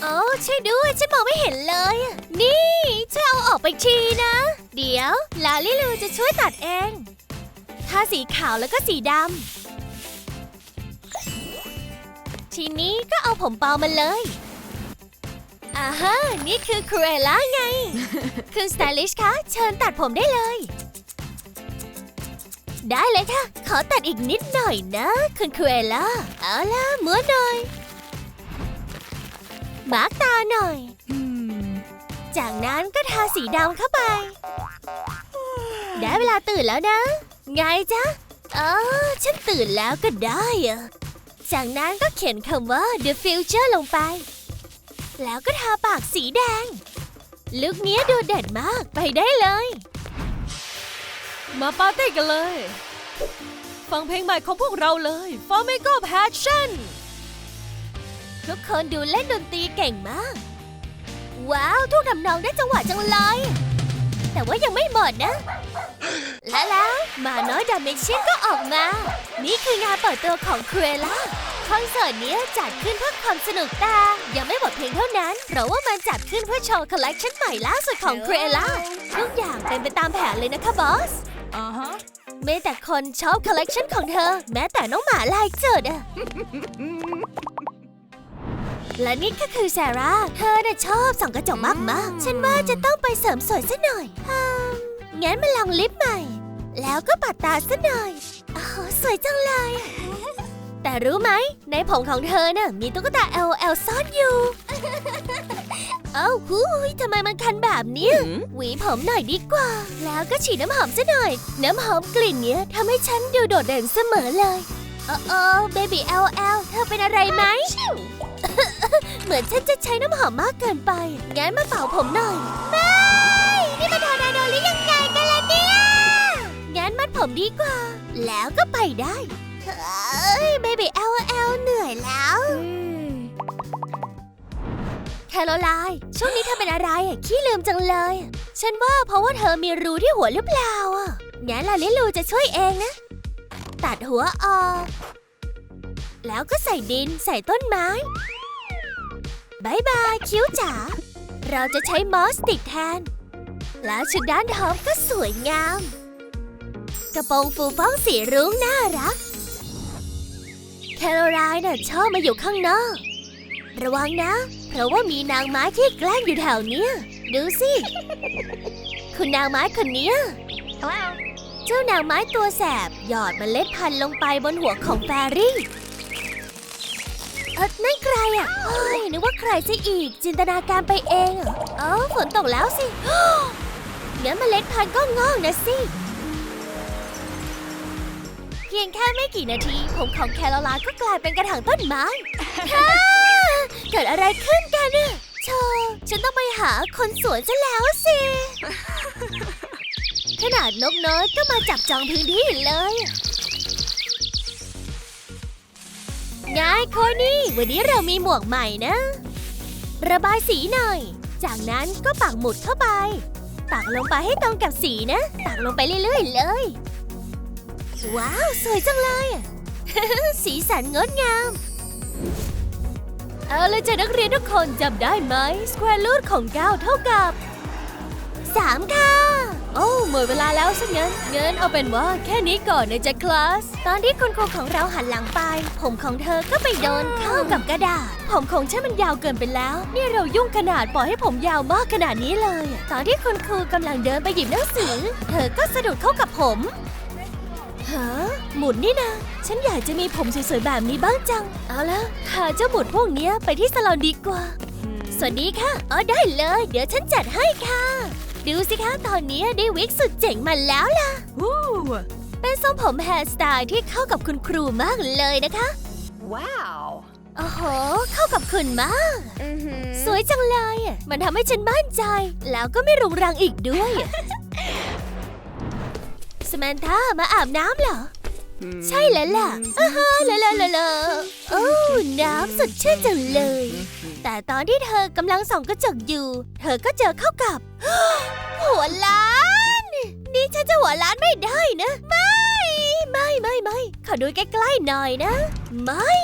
โอ้ช่วยด้วยฉันมองไม่เห็นเลยอะนี่ช่วยเอาออกไปทีนะ เดี๋ยวลาลิลูจะช่วยตัดเองทาสีขาวแล้วก็สีดำทีนี้ก็เอาผมเปามาเลยอ่าฮะนี่คือครูเอล่าไง คุณสไตลิชคะ เชิญตัดผมได้เลย ได้เลยค่ะ ขอตัดอีกนิดหน่อยนะ คุณครูเอล่าเอาล่ะม้วนหน่อยมาร์กตาหน่อย จากนั้นก็ทาสีดำเข้าไป ได้เวลาตื่นแล้วนะ ไงจ๊ะเออฉันตื่นแล้วก็ได้อะจากนั้นก็เขียนคำว่า the future ลงไป แล้วก็ทาปากสีแดง ลุคเนี้ยดูเด่นมากไปได้เลย มาปาร์ตี้กันเลย ฟังเพลงใหม่ของพวกเราเลย f o r m e g o Passion ทุกคนดูเล่นดนตรีเก่งมาก ว้าว ทุกทำนองได้จังหวะจังเลย แต่ว่ายังไม่หมดนะ และแล้วมาน้อยดาเมเชียนก็ออกมา นี่คืองานเปิดตัวของคร e ล่าคอนเสิร์ตเนี้ยจัดขึ้นเพื่อความสนุกแต่ยังไม่หมดเพียงเท่านั้น เพราะว่ามันจัดขึ้นเพื่อโชว์คอลเลกชันใหม่ล่าสุดของคร e ล่าทุกอย่างเป็นไปตามแผนเลยนะคะบอส อ่าฮะไม่แต่คนชอบคอลเลกชันของเธอ แม้แต่น้องหมาลายจุดอะและนี่ก็คือแซร่า เธอน่ะชอบส่องกระจกมากมากฉันว่าจะต้องไปเสริมสวยซะหน่อยอืมงั้นมาลองลิปใหม่ แล้วก็ปัดตาซะหน่อยอสวยจังเลย แต่รู้ไหม ในผมของเธอน่ะมีตุ๊กตา L L ซ่อนอยู่ เอ้าหูยทำไมมันคันแบบเนี้ยหวีผมหน่อยดีกว่า แล้วก็ฉีดน้ำหอมซะหน่อย น้ำหอมกลิ่นเนี้ยทำให้ฉันดูโดดเด่นเสมอเลยเออเออเบบี้เอลเอลเธอเป็นอะไรไหม เหมือนฉันจะใช้น้ำหอมมากเกินไป งั้นมาเป่าผมหน่อย ไม่ นี่มันทอร์นาโดหรือยังไงกันล่ะเนี่ย งั้นมัดผมดีกว่า แล้วก็ไปได้ เฮ้ยเบบี้เอลเอลเหนื่อยแล้วแค โรไลน์ช่วงนี้เธอเป็นอะไรขี้ลืมจังเลย ฉันว่าเพราะว่าเธอมีรูที่หัวหรือเปล่าอะงั้นลาลิลูจะช่วยเองนะ ตัดหัวออก แล้วก็ใส่ดินใส่ต้นไม้บายบายคิ้วจ๋า เราจะใช้มอสติกแทน แล้วชุดด้านท็อปก็สวยงาม กระโปรงฟูฟ้องสีรุ้งน่ารัก แคโรไลน์น่ะชอบมาอยู่ข้างนอก ระวังนะ ราะว่ามีนางไม้ที่แกล้งอยู่แถวเนี้ย ดูสิ คุณนางไม้คนเนี้ยเจ้านางไม้ตัวแสบ หยอดเมล็ดพันธุ์ลงไปบนหัวของแฟรี่ เออนั่นใครอะเฮ้ยนึกว่าใครซะอีก จินตนาการไปเองอะเออฝนตกแล้วสิงั้นเมล็ดพันธุ์ก็งอกนะสิเพียงแค่ไม่กี่นาที ผมของแคโรไลน์ก็กลายเป็นกระถางต้นไม้ฮ่าเกิดอะไรขึ้นกันอะเชอฉันต้องไปหาคนสวนซะแล้วสิ ขนาดนกน้อยก็มาจับจองพื้นที่เลยไงโคนี่ วันนี้เรามีหมวกใหม่นะ ระบายสีหน่อย จากนั้นก็ปักหมุดเข้าไป ปักลงไปให้ตรงกับสีนะ ปักลงไปเรื่อยๆเลย ว้าว สวยจังเลยอะสีสันงดงาม เอาเลยจ้ะนักเรียนทุกคนจำได้ไหมสแควร์รูทของ 9 เท่ากับ 3 ค่ะ โอ้หมดเวลาแล้วซะงั้นเงินเอาเป็นว่าแค่นี้ก่อนนะจ๊ะคลาส ตอนที่คุณครูของเราหันหลังไป ผมของเธอก็ไปโดนเข้ากับกระดาษ ผมของฉันมันยาวเกินไปแล้ว นี่เรายุ่งขนาดปล่อยให้ผมยาวมากขนาดนี้เลยอะตอนที่คุณครูกำลังเดินไปหยิบหนังสือ เธอก็สะดุดเข้ากับผม ฮะหมุนนี่นะฉันอยากจะมีผมสวยๆแบบนี้บ้างจัง เอาละพาเจ้าหมุดพวกเนี้ยไปที่ซาลอนดีกว่า สวัสดีค่ะอ๋อได้เลย เดี๋ยวฉันจัดให้ค่ะ ดูสิคะตอนนี้ได้วิกสุดเจ๋งมาแล้วล่ะวู้เป็นทรงผมแฮร์สไตล์ที่เข้ากับคุณครูมากเลยนะคะ ว้าวโอ้โห เข้ากับคุณมาก สวยจังเลยอะมันทำให้ฉันมั่นใจ แล้วก็ไม่รุงรังอีกด้วยอะ สแมนธามาอาบน้ำเหรอ ใช่แล้วล่ะอ้าฮะละละละละโอ้น้ำสดชื่นจังเลย แต่ตอนที่เธอกำลังส่องกระจกอยู่ เธอก็เจอเข้ากับ หัวล้าน นี่ฉันจะหัวล้านไม่ได้นะ ไม่ไไม่ไม่ไม่ขอดูใกล้ๆหน่อยนะ ไม่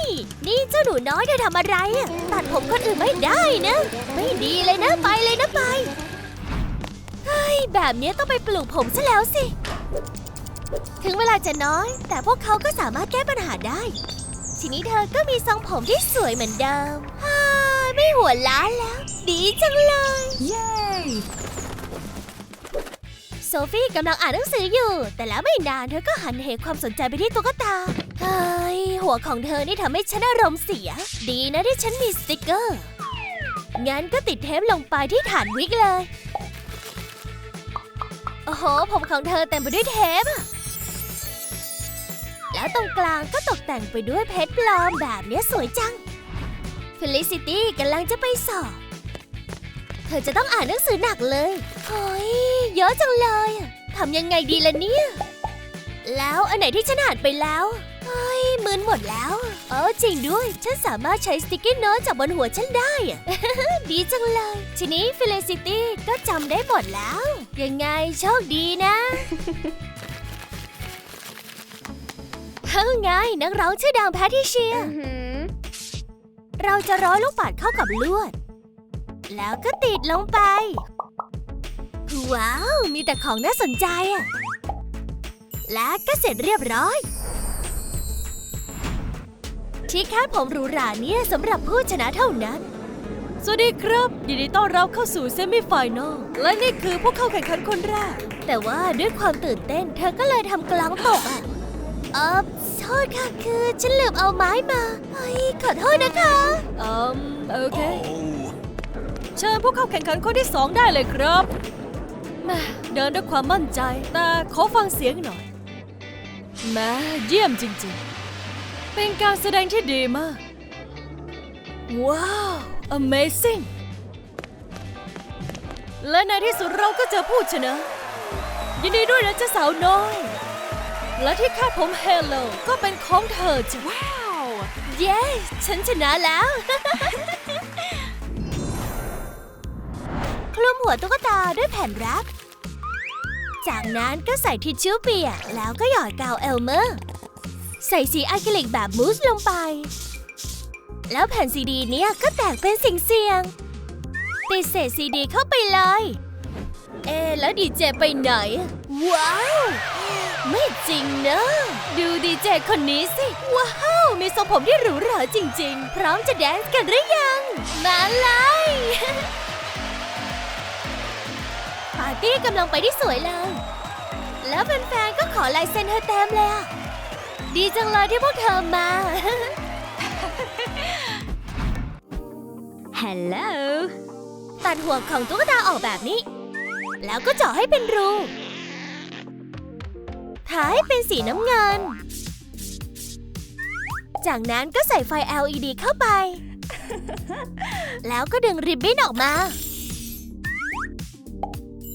นี่เจ้าหนูน้อยเธอทำอะไรอะตัดผมคนอื่นไม่ได้นะ ไม่ดีเลยนะไปเลยนะไปเฮ้ยแบบนี้ต้องไปปลูกผมซะแล้วสิ ถึงเวลาจะน้อย แต่พวกเขาก็สามารถแก้ปัญหาได้ ทีนี้เธอก็มีทรงผมที่สวยเหมือนเดิมฮ่าไม่หัวล้านแล้ว ดีจังเลย เย้ โซฟี่กำลังอ่านหนังสืออยู่ แต่แล้วไม่นานเธอก็หันเหความสนใจไปที่ตุ๊กตา เฮ้ย หัวของเธอนี่ทำให้ฉันอารมณ์เสีย ดีนะที่ฉันมีสติกเกอร์ งั้นก็ติดเทปลงไปที่ฐานวิกเลย โอ้โห ผมของเธอเต็มไปด้วยเทปอะแล้วตรงกลางก็ตกแต่งไปด้วยเพชรปลอมแบบนี้สวยจังฟิลิซิตี้กำลังจะไปสอบ เธอจะต้องอ่านหนังสือหนักเลยเฮ้ยเยอะจังเลย ทำยังไงดีล่ะเนี่ย แล้วอันไหนที่ฉันอ่านไปแล้ว เฮ้ยมึนหมดแล้ว เออจริงด้วย ฉันสามารถใช้สติกเกอร์โน้ตจากบนหัวฉันได้อะดีจังเลย ทีนี้ฟิลิซิตี้ก็จำได้หมดแล้ว ยังไงโชคดีนะเฮ้ยไงนักร้องชื่อดังแพทริเชีย เราจะร้อยลูกปัดเข้ากับลวด แล้วก็ติดลงไป ว้าว มีแต่ของน่าสนใจอะและก็เสร็จเรียบร้อย ที่คาดผมหรูหราเนี่ยสำหรับผู้ชนะเท่านั้น สวัสดีครับ ยินดีต้อนรับเข้าสู่เซมิไฟแนลและนี่คือผู้เข้าแข่งขันคนแรก แต่ว่าด้วยความตื่นเต้น เธอก็เลยทำกลองตกอะเออโทษค่ะคือฉันลืมเอาไม้มาเฮ้ยขอโทษนะคะอืมโอเค เชิญผู้เข้าแข่งขันคนที่สองได้เลยครับแม่เดินด้วยความมั่นใจ แต่ขอฟังเสียงหน่อยแม่เยี่ยมจริง ๆ เป็นการแสดงที่ดีมาก ว้าว amazing และในที่สุดเราก็เจอผู้ชนะ ยินดีด้วยนะเจ้าสาวน้อย และที่คาดผมเฮลโลก็เป็นของเธอจ้ะว้าว เย้ ฉันชนะแล้ว คลุมหัวตุ๊กตาด้วยแผ่นแรปจากนั้นก็ใส่ทิชชู่เปียกแล้วก็หยอดกาวเอลเมอร์ ใส่สีอะคริลิกแบบมูสลงไป แล้วแผ่นซีดีเนี่ยก็แตกเป็นสิ่งเสียงติดเศษซีดีเข้าไปเลย เอ๊แล้วดีเจไปไหน ว้าว ไม่จริงนะ ดูดีเจคนนี้สิ ว้าว มีทรงผมที่หรูหราจริง ๆ พร้อมจะแดนซ์กันหรือยัง มาเลยปาร์ตี้กำลังไปที่สวยเลย แล้วแฟนๆก็ขอลายเซ็นเธอเต็มเลยอะ ดีจังเลยที่พวกเธอมา ฮัลโหล ตัดหัวของตุ๊กตาออกแบบนี้ แล้วก็เจาะให้เป็นรู ทาให้เป็นสีน้ำเงิน จากนั้นก็ใส่ไฟ LED เข้าไป แล้วก็ดึงริบบิ้นออกมา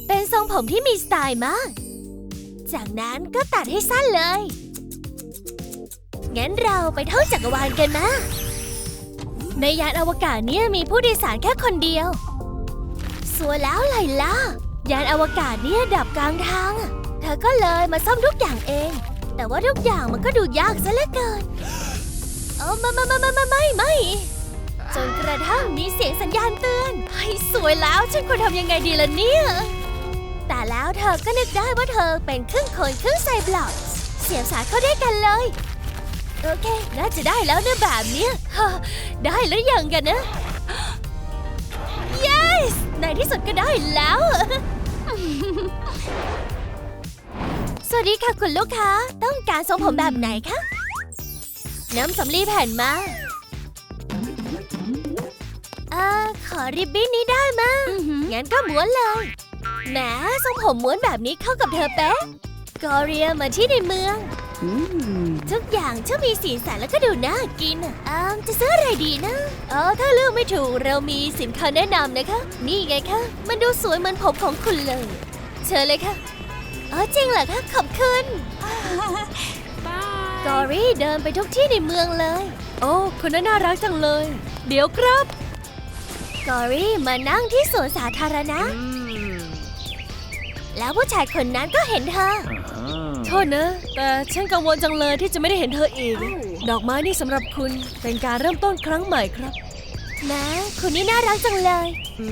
เป็นทรงผมที่มีสไตล์มาก จากนั้นก็ตัดให้สั้นเลย งั้นเราไปเท่องจักรวาลกันมาในยานอวกาศเนี่ยมีผู้โดยสารแค่คนเดียว สวยแล้วไลล่ายานอวกาศเนี่ยดับกลางทาง เธอก็เลยมาซ่อมทุกอย่างเอง แต่ว่าทุกอย่างมันก็ดูยากซะเหลือเกินเออไม่ไม่ไม่ไม่ไม่ไม่ไม่จนกระทั่งมีเสียงสัญญาณเตือนเฮ้สวยแล้วฉันควรทำยังไงดีล่ะเนี่ย แต่แล้วเธอก็นึกได้ว่าเธอเป็นครึ่งคนครึ่งไซบล็อกเสียบสายเข้าด้วยกันเลย โอเค น่าจะได้แล้วนะแบบเนี้ยฮะได้แล้วยังกันนะ yes ในที่สุดก็ได้แล้ว สวัสดีค่ะคุณลูกค้า ต้องการทรงผมแบบไหนคะ น้ำสำลีแผ่นมาเอ่อขอริบบิ้นนี้ได้มางั้นก็ม้วนเลย แหมทรงผมม้วนแบบนี้เข้ากับเธอเป๊ะ กอเรียมาที่ในเมืองทุกอย่างช่างมีสีสันแล้วก็ดูน่ากินอะอ้าวจะซื้ออะไรดีนะเออถ้าเลือกไม่ถูกเรามีสินค้าแนะนำนะคะ นี่ไงคะ มันดูสวยเหมือนผมของคุณเลย เชิญเลยค่ะอ๋อจริงเหรอคะขอบคุณกอรี่เดินไปทุกที่ในเมืองเลย โอ้คนนั้นน่ารักจังเลย เดี๋ยวครับ กอรี่มานั่งที่สวนสาธารณะ แล้วผู้ชายคนนั้นก็เห็นเธอ โทษนะ แต่ฉันกังวลจังเลยที่จะไม่ได้เห็นเธออีก ดอกไม้นี่สำหรับคุณเป็นการเริ่มต้นครั้งใหม่ครับแม้คุณนี่น่ารักจังเลย อื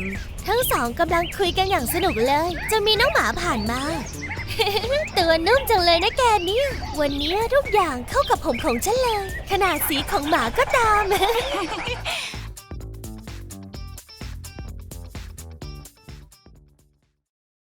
ม ทั้งสองกำลังคุยกันอย่างสนุกเลย จะมีน้องหมาผ่านมา ตัวนุ่มจังเลยนะแกเนี่ย วันนี้ทุกอย่างเข้ากับผมของฉันเลย ขนาดสีของหมาก็ตาม